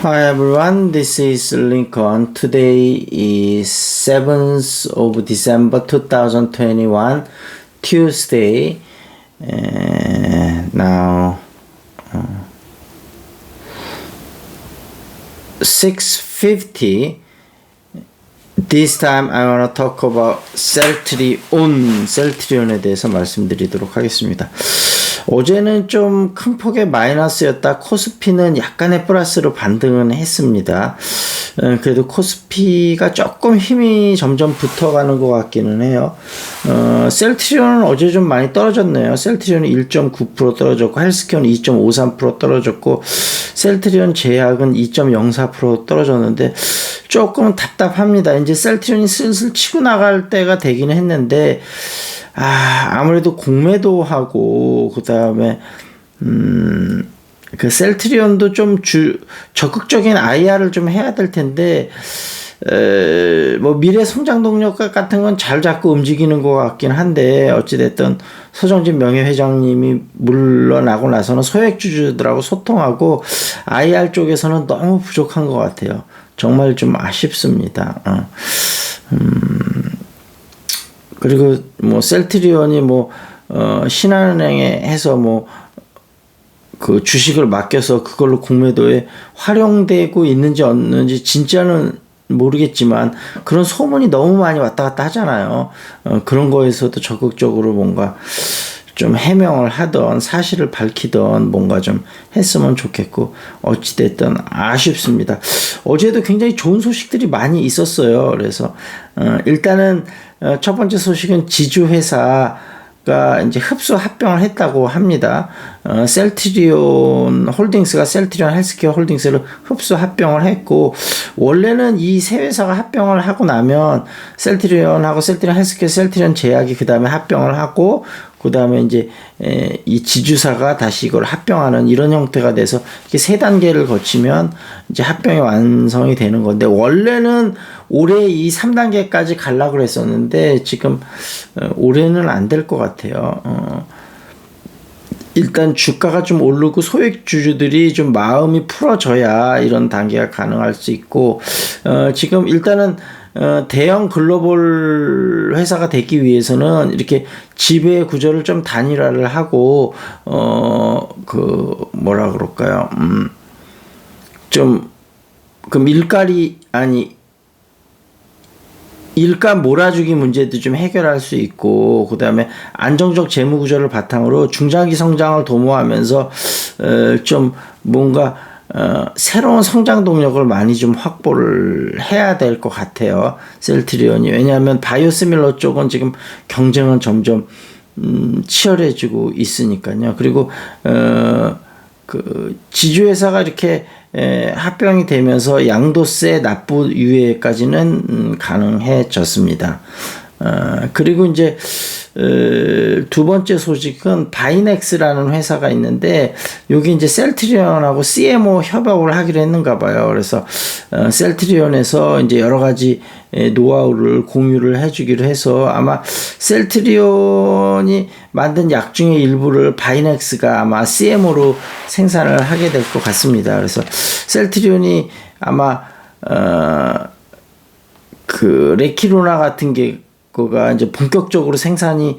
Hi everyone, this is Lincoln. Today is 7th of December 2021, Tuesday. And now uh, 6.50. This time I want to talk about 셀트리온, 셀트리온에 대해서 말씀드리도록 하겠습니다. 어제는 좀 큰 폭의 마이너스였다. 코스피는 약간의 플러스로 반등은 했습니다. 어, 그래도 코스피가 조금 힘이 점점 붙어가는 것 같기는 해요. 어, 셀트리온은 어제 좀 많이 떨어졌네요. 셀트리온은 1.9% 떨어졌고 헬스케어는 2.53% 떨어졌고 셀트리온 제약은 2.04% 떨어졌는데 조금 답답합니다. 이제 셀트리온이 슬슬 치고 나갈 때가 되기는 했는데 아, 아무래도 공매도 하고, 그 다음에, 음, 그 셀트리온도 좀 주, 적극적인 IR을 좀 해야 될 텐데, 에, 뭐 미래 성장 동력 같은 건 잘 잡고 움직이는 것 같긴 한데 어찌됐든 서정진 명예회장님이 물러나고 나서는 소액주주들하고 소통하고 IR 쪽에서는 너무 부족한 것 같아요. 정말 좀 아쉽습니다. 어. 음, 그리고 뭐 셀트리온이 뭐 어, 신한은행에 해서 뭐 그 주식을 맡겨서 그걸로 공매도에 활용되고 있는지 없는지 진짜는 모르겠지만 그런 소문이 너무 많이 왔다 갔다 하잖아요. 어, 그런 거에서도 적극적으로 뭔가 좀 해명을 하던 사실을 밝히던 뭔가 좀 했으면 좋겠고 어찌됐든 아쉽습니다. 어제도 굉장히 좋은 소식들이 많이 있었어요. 그래서 어, 일단은 어, 첫 번째 소식은 지주 회사 가 이제 흡수 합병을 했다고 합니다. 어, 셀트리온 홀딩스가 셀트리온 헬스케어 홀딩스를 흡수 합병을 했고 원래는 이 세 회사가 합병을 하고 나면 셀트리온하고 셀트리온 헬스케어, 셀트리온 제약이 그 다음에 합병을 하고 그 다음에 이제 에, 이 지주사가 다시 이걸 합병하는 이런 형태가 돼서 이렇게 세 단계를 거치면 이제 합병이 완성이 되는 건데 원래는 올해 이 3단계까지 갈라고 했었는데 지금 어, 올해는 안 될 것 같아요. 어, 일단 주가가 좀 오르고 소액 주주들이 좀 마음이 풀어져야 이런 단계가 가능할 수 있고 어, 지금 일단은 어, 대형 글로벌 회사가 되기 위해서는 이렇게 지배 구조를 좀 단일화를 하고 어 그 뭐라 그럴까요? 음, 좀그 밀가리 아니 일가 몰아주기 문제도 좀 해결할 수 있고 그다음에 안정적 재무 구조를 바탕으로 중장기 성장을 도모하면서 어, 좀 뭔가 어, 새로운 성장 동력을 많이 좀 확보를 해야 될 것 같아요. 셀트리온이. 왜냐하면 바이오스밀러 쪽은 지금 경쟁은 점점 음, 치열해지고 있으니까요. 그리고 어, 그 지주회사가 이렇게 에, 합병이 되면서 양도세 납부 유예까지는 음, 가능해졌습니다. 어, 그리고 이제 어, 두 번째 소식은 바이넥스라는 회사가 있는데 여기 이제 셀트리온하고 CMO 협업을 하기로 했는가 봐요. 그래서 어, 셀트리온에서 이제 여러 가지 노하우를 공유를 해주기로 해서 아마 셀트리온이 만든 약 중에 일부를 바이넥스가 아마 CMO로 생산을 하게 될 것 같습니다. 그래서 셀트리온이 아마 어 그 레키로나 같은 게 거가 이제 본격적으로 생산이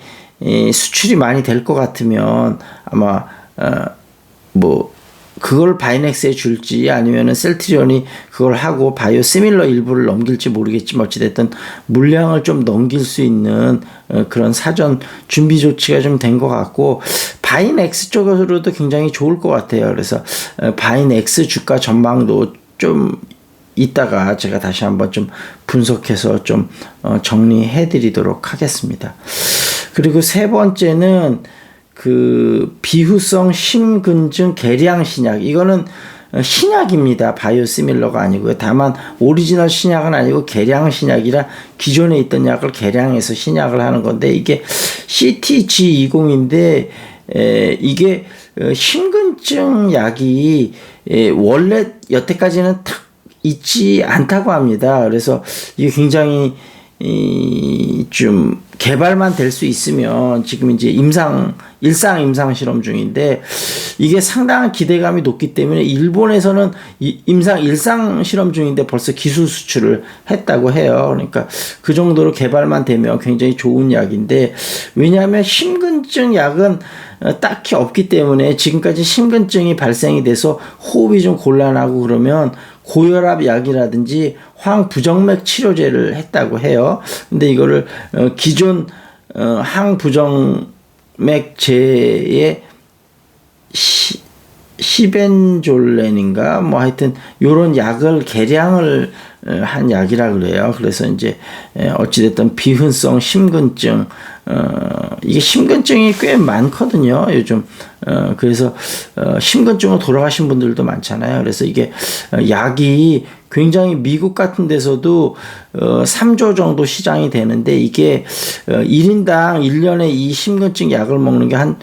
수출이 많이 될 것 같으면 아마 어 뭐 그걸 바이넥스에 줄지 아니면은 셀트리온이 그걸 하고 바이오 시밀러 일부를 넘길지 모르겠지만 어찌됐든 물량을 좀 넘길 수 있는 어, 그런 사전 준비 조치가 좀 된 것 같고 바이넥스 쪽으로도 굉장히 좋을 것 같아요. 그래서 어, 바이넥스 주가 전망도 좀 이따가 제가 다시 한번 좀 분석해서 좀 어, 정리해 드리도록 하겠습니다. 그리고 세 번째는 그 비후성 심근증 개량 신약 이거는 신약입니다. 바이오 시밀러가 아니고요. 다만 오리지널 신약은 아니고 개량 신약이라 기존에 있던 약을 개량해서 신약을 하는 건데 이게 CTG20인데 에, 이게 어, 심근증 약이 에, 원래 여태까지는 탁 있지 않다고 합니다. 그래서 이게 굉장히 이, 좀 개발만 될 수 있으면 지금 이제 임상 일상 임상 실험 중인데 이게 상당한 기대감이 높기 때문에 일본에서는 이 임상 일상 실험 중인데 벌써 기술 수출을 했다고 해요. 그러니까 그 정도로 개발만 되면 굉장히 좋은 약인데 왜냐하면 심근증 약은 어, 딱히 없기 때문에 지금까지 심근증이 발생이 돼서 호흡이 좀 곤란하고 그러면 고혈압 약이라든지 황부정맥 치료제를 했다고 해요. 근데 이거를 어, 기존 어, 항부정맥제의 시, 시벤졸렌인가 뭐 하여튼 요런 약을 개량을 어, 한 약이라 그래요. 그래서 이제 어찌됐든 비흔성 심근증 어 이게 심근증이 꽤 많거든요. 요즘 어 그래서 어 심근증으로 돌아가신 분들도 많잖아요. 그래서 이게 어, 약이 굉장히 미국 같은 데서도 어 3조 정도 시장이 되는데 이게 어 1인당 1년에 이 심근증 약을 먹는 게한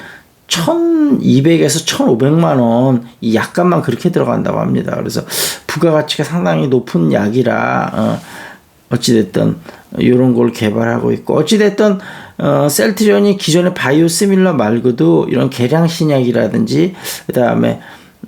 1200에서 1500만 원, 이 약값만 그렇게 들어간다고 합니다. 그래서 부가가치가 상당히 높은 약이라, 어, 어찌됐든, 이런 걸 개발하고 있고, 어찌됐든, 어, 셀트리온이 기존의 바이오시밀러 말고도 이런 개량 신약이라든지, 그 다음에,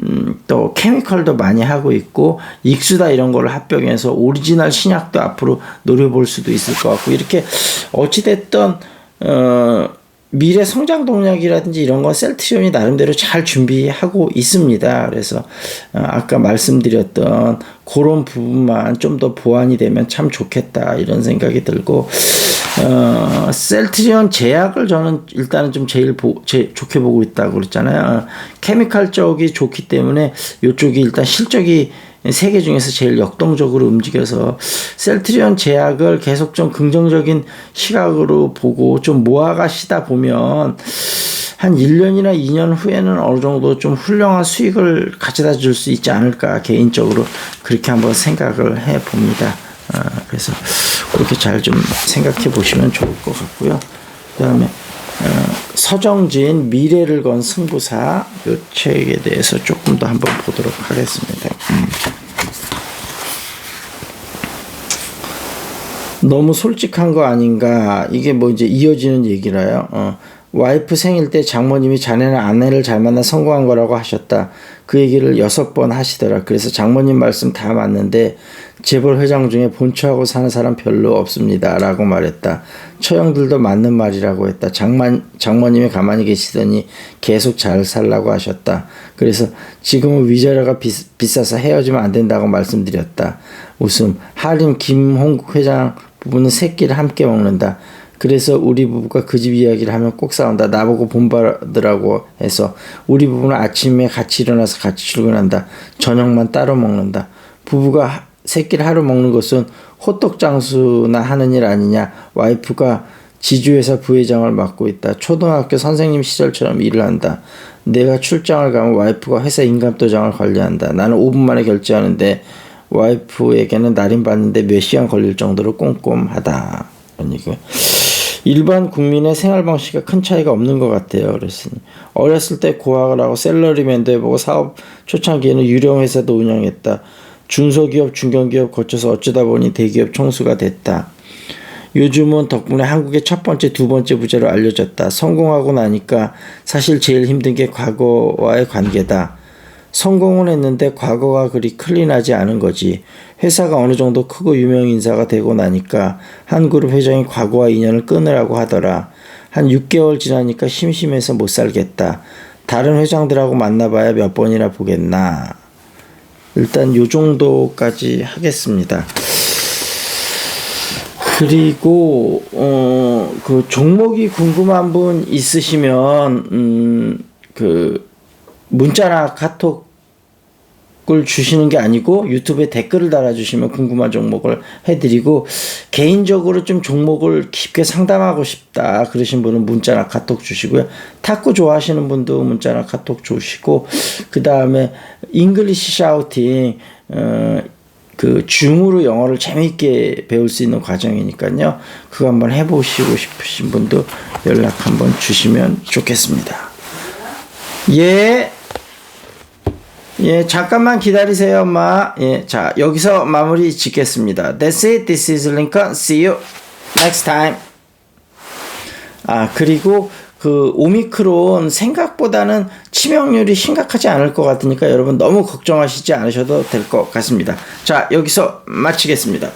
음, 또 케미컬도 많이 하고 있고 익수다 이런 거를 합병해서 오리지널 신약도 앞으로 노려볼 수도 있을 것 같고 이렇게 어찌됐든 어 미래 성장 동력이라든지 이런 건 셀트리온이 나름대로 잘 준비하고 있습니다. 그래서 어, 아까 말씀드렸던 그런 부분만 좀 더 보완이 되면 참 좋겠다 이런 생각이 들고 어, 셀트리온 제약을 저는 일단은 좀 제일 보, 제, 좋게 보고 있다고 그랬잖아요. 케미칼 쪽이 좋기 때문에 이쪽이 일단 실적이 세계 중에서 제일 역동적으로 움직여서 셀트리온 제약을 계속 좀 긍정적인 시각으로 보고 좀 모아가시다 보면 한 1년이나 2년 후에는 어느 정도 좀 훌륭한 수익을 가져다 줄 수 있지 않을까 개인적으로 그렇게 한번 생각을 해 봅니다. 어, 그래서 그렇게 잘 좀 생각해 보시면 좋을 것 같고요. 그 다음에 어, 서정진 미래를 건 승부사 이 책에 대해서 조금 더 한번 보도록 하겠습니다. 음. 너무 솔직한 거 아닌가 이게 뭐 이제 이어지는 얘기라요. 어. 와이프 생일 때 장모님이 자네는 아내를 잘 만나 성공한 거라고 하셨다. 그 얘기를 여섯 번 하시더라. 그래서 장모님 말씀 다 맞는데 재벌 회장 중에 본처하고 사는 사람 별로 없습니다. 라고 말했다. 처형들도 맞는 말이라고 했다. 장만, 장모님이 가만히 계시더니 계속 잘 살라고 하셨다. 그래서 지금은 위자료가 비, 비싸서 헤어지면 안 된다고 말씀드렸다. 웃음. 하림 김홍국 회장 부부는 새끼를 함께 먹는다. 그래서 우리 부부가 그 집 이야기를 하면 꼭 싸운다. 나보고 본받으라고 해서 우리 부부는 아침에 같이 일어나서 같이 출근한다. 저녁만 따로 먹는다. 부부가 새끼를 하루 먹는 것은 호떡 장수나 하는 일 아니냐. 와이프가 지주회사 부회장을 맡고 있다. 초등학교 선생님 시절처럼 일을 한다. 내가 출장을 가면 와이프가 회사 인감도장을 관리한다. 나는 5분 만에 결제하는데 와이프에게는 날인 받는데 몇 시간 걸릴 정도로 꼼꼼하다. 일반 국민의 생활 방식과 큰 차이가 없는 것 같아요. 그랬으니 어렸을 때 고학을 하고 셀러리맨도 해보고 사업 초창기에는 유령 회사도 운영했다. 중소기업, 중견기업 거쳐서 어쩌다 보니 대기업 총수가 됐다. 요즘은 덕분에 한국의 첫 번째, 두 번째 부자로 알려졌다. 성공하고 나니까 사실 제일 힘든 게 과거와의 관계다. 성공은 했는데 과거가 그리 클린하지 않은 거지. 회사가 어느 정도 크고 유명 인사가 되고 나니까 한 그룹 회장이 과거와 인연을 끊으라고 하더라. 한 6개월 지나니까 심심해서 못 살겠다. 다른 회장들하고 만나봐야 몇 번이나 보겠나. 일단 요 정도까지 하겠습니다. 그리고 어 그 종목이 궁금한 분 있으시면 음그 문자나 카톡 을 주시는 게 아니고 유튜브에 댓글을 달아주시면 궁금한 종목을 해드리고 개인적으로 좀 종목을 깊게 상담하고 싶다 그러신 분은 문자나 카톡 주시고요. 탁구 좋아하시는 분도 문자나 카톡 주시고 그 다음에 잉글리시 샤우팅 어, 그 줌으로 영어를 재미있게 배울 수 있는 과정이니까요. 그거 한번 해보시고 싶으신 분도 연락 한번 주시면 좋겠습니다. 예. 예, 잠깐만 기다리세요, 엄마. 예, 자, 여기서 마무리 짓겠습니다. That's it. This is Lincoln. See you. next time. 아, 그리고 그 오미크론 생각보다는 치명률이 심각하지 않을 것 같으니까 여러분 너무 걱정하시지 않으셔도 될 것 같습니다. 자, 여기서 마치겠습니다.